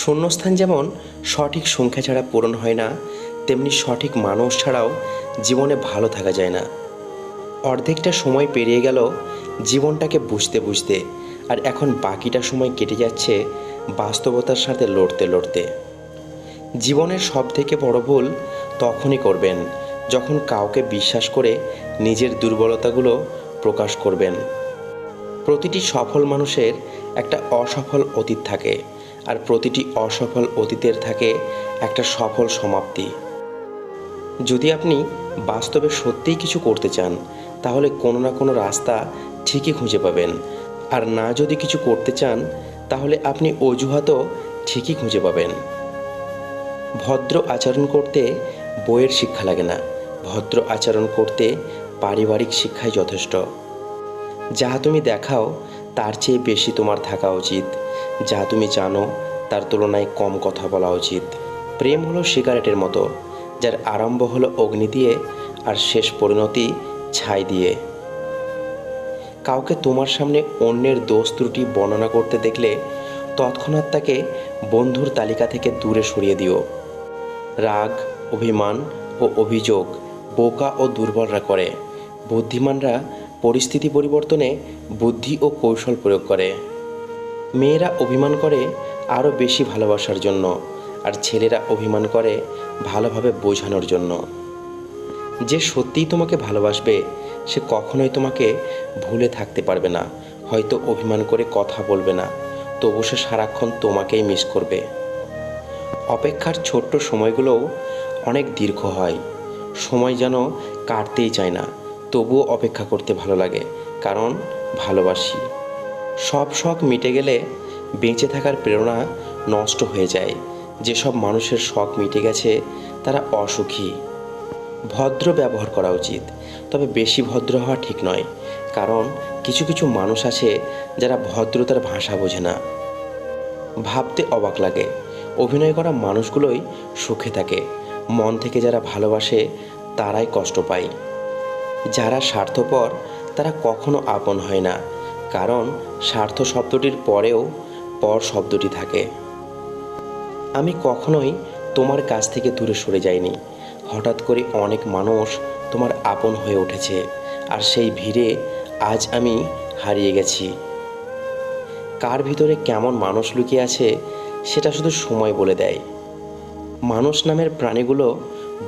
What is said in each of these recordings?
শূন্যস্থান যেমন সঠিক সংখ্যা ছাড়া পূরণ হয় না, তেমনি সঠিক মানুষ ছাড়াও জীবনে ভালো থাকা যায় না। অর্ধেকটা সময় পেরিয়ে গেল জীবনটাকে বুঝতে বুঝতে, আর এখন বাকিটা সময় কেটে যাচ্ছে বাস্তবতার সাথে লড়তে লড়তে। জীবনের সব থেকে বড় ভুল তখনই করবেন যখন কাউকে বিশ্বাস করে নিজের দুর্বলতাগুলো প্রকাশ করবেন। প্রতিটি সফল মানুষের একটা অসফল অতীত থাকে আর প্রতিটি অসফল অতীতের থাকে একটা সফল সমাপ্তি। যদি আপনি বাস্তবে সত্যিই কিছু করতে চান, তাহলে কোনো না কোনো রাস্তা ঠিকই খুঁজে পাবেন। আর না যদি কিছু করতে চান, তাহলে আপনি অজুহাতও ঠিকই খুঁজে পাবেন। ভদ্র আচরণ করতে বইয়ের শিক্ষা লাগে না। ভদ্র আচরণ করতে পারিবারিক শিক্ষাই যথেষ্ট। যা তুমি দেখাও, তার চেয়ে বেশি তোমার থাকা উচিত। যা তুমি জানো, তার তুলনায় কম কথা বলা উচিত। প্রেম হলো সিগারেটের মতো, যার আরম্ভ হলো অগ্নি দিয়ে আর শেষ পরিণতি ছাই দিয়ে। কাউকে তোমার সামনে অন্যের দোষ ত্রুটি বর্ণনা করতে দেখলে তৎক্ষণাৎ তাকে বন্ধুর তালিকা থেকে দূরে সরিয়ে দিও। রাগ, অভিমান ও অভিযোগ বোকা ও দুর্বলরা করে। বুদ্ধিমানরা পরিস্থিতি পরিবর্তনে বুদ্ধি ও কৌশল প্রয়োগ করে। মেয়েরা অভিমান করে আরও বেশি ভালোবাসার জন্য আর ছেলেরা অভিমান করে ভালোভাবে বোঝানোর জন্য। যে সত্যিই তোমাকে ভালোবাসবে, সে কখনোই তোমাকে ভুলে থাকতে পারবে না, হয়তো অভিমান করে কথা বলবে না, তবু সে সারাক্ষণ তোমাকেই মিস করবে। অপেক্ষার ছোট্ট সময়গুলোও অনেক দীর্ঘ হয়। সময় যেন কাটতেই চায় না, তবুও অপেক্ষা করতে ভালো লাগে, কারণ ভালোবাসি। সব শখ মিটে গেলে বেঁচে থাকার প্রেরণা নষ্ট হয়ে যায়। যেসব মানুষের শখ মিটে গেছে, তারা অসুখী। ভদ্র ব্যবহার করা উচিত, তবে বেশি ভদ্র হওয়া ঠিক নয়, কারণ কিছু কিছু মানুষ আছে যারা ভদ্রতার ভাষা বোঝে না। ভাবতে অবাক লাগে, অভিনয় করা মানুষগুলোই সুখে থাকে, মন থেকে যারা ভালোবাসে তারাই কষ্ট পায়। যারা স্বার্থপর, তারা কখনো আপন হয় না কারণ স্বার্থ শব্দটির পরেও পর শব্দটি থাকে। আমি কখনোই তোমার কাছ থেকে দূরে সরে যাইনি। হঠাৎ করে অনেক মানুষ তোমার আপন হয়ে উঠেছে আর সেই ভিড়ে আজ আমি হারিয়ে গেছি। কার ভিতরে কেমন মানুষ লুকিয়ে আছে সেটা শুধু সময় বলে দেয়। মানুষ নামের প্রাণীগুলো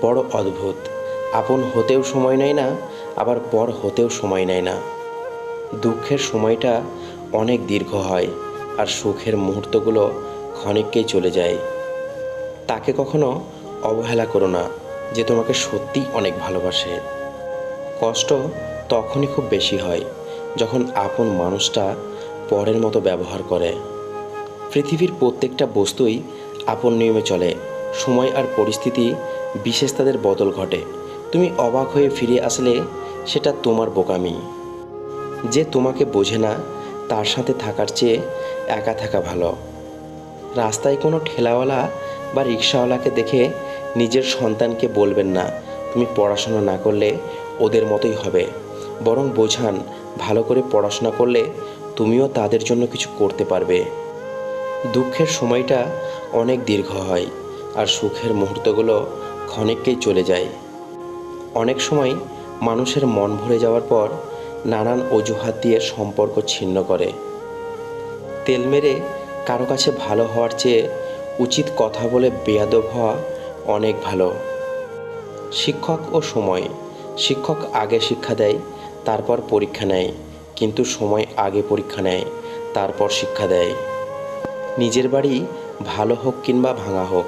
বড় অদ্ভুত। আপন হতেও সময় নেয় না, আবার পর হতেও সময় নেয় না। দুঃখের সময়টা অনেক দীর্ঘ হয় আর সুখের মুহূর্তগুলো ক্ষণিককেই চলে যায়। তাকে কখনো অবহেলা করো না যে তোমাকে সত্যিই অনেক ভালোবাসে। কষ্ট তখনই খুব বেশি হয় যখন আপন মানুষটা পরের মতো ব্যবহার করে। পৃথিবীর প্রত্যেকটা বস্তুই আপন নিয়মে চলে, সময় আর পরিস্থিতি বিশেষ তাদের বদল ঘটে। তুমি অবাক হয়ে ফিরে আসলে সেটা তোমার বোকামি। যে তোমাকে বোঝে না, তার সাথে থাকার চেয়ে একা থাকা ভালো। রাস্তায় কোনো ঠেলাওয়ালা বা রিক্সাওয়ালাকে দেখে নিজের সন্তানকে বলবেন না, তুমি পড়াশোনা না করলে ওদের মতোই হবে। বরং বোঝান, ভালো করে পড়াশোনা করলে তুমিও তাদের জন্য কিছু করতে পারবে। দুঃখের সময়টা অনেক দীর্ঘ হয় আর সুখের মুহূর্তগুলো ক্ষণিককেই চলে যায়। অনেক সময় মানুষের মন ভরে যাওয়ার পর নানান অজুহাত দিয়ে সম্পর্ক ছিন্ন করে। তেল মেরে কারও কাছে ভালো হওয়ার চেয়ে উচিত কথা বলে বেয়াদব হওয়া অনেক ভালো। শিক্ষক ও সময়। শিক্ষক আগে শিক্ষা দেয়, তারপর পরীক্ষা নেয়, কিন্তু সময় আগে পরীক্ষা নেয়, তারপর শিক্ষা দেয়। নিজের বাড়ি ভালো হোক কিংবা ভাঙা হোক,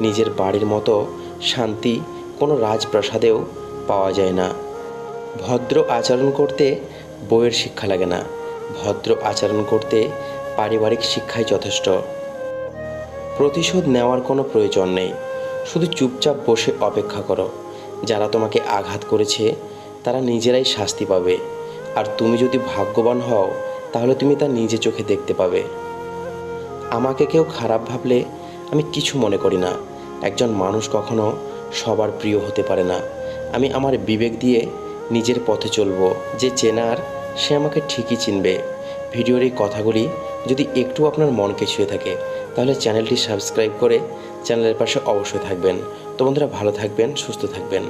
নিজের বাড়ির মতো শান্তি কোনো রাজপ্রাসাদেও পাওয়া যায় না। ভদ্র আচরণ করতে বইয়ের শিক্ষা লাগে না। ভদ্র আচরণ করতে পারিবারিক শিক্ষাই যথেষ্ট। প্রতিশোধ নেওয়ার কোনো প্রয়োজন নেই। শুধু চুপচাপ বসে অপেক্ষা করো। যারা তোমাকে আঘাত করেছে, তারা নিজেরাই শাস্তি পাবে। আর তুমি যদি ভাগ্যবান হও, তাহলে তুমি তা নিজে চোখে দেখতে পাবে। আমাকে কেউ খারাপ ভাবলে আমি কিছু মনে করি না। একজন মানুষ কখনো সবার প্রিয় হতে পারে না। আমি আমার বিবেক দিয়ে নিজের পথে চলবো। যে চেনার, সে আমাকে ঠিকই চিনবে। ভিডিওর এই কথাগুলি যদি একটু আপনার মনকে ছুঁয়ে থাকে, তাহলে চ্যানেলটি সাবস্ক্রাইব করে চ্যানেলের পাশে অবশ্যই থাকবেন। তো বন্ধুরা, ভালো থাকবেন, সুস্থ থাকবেন।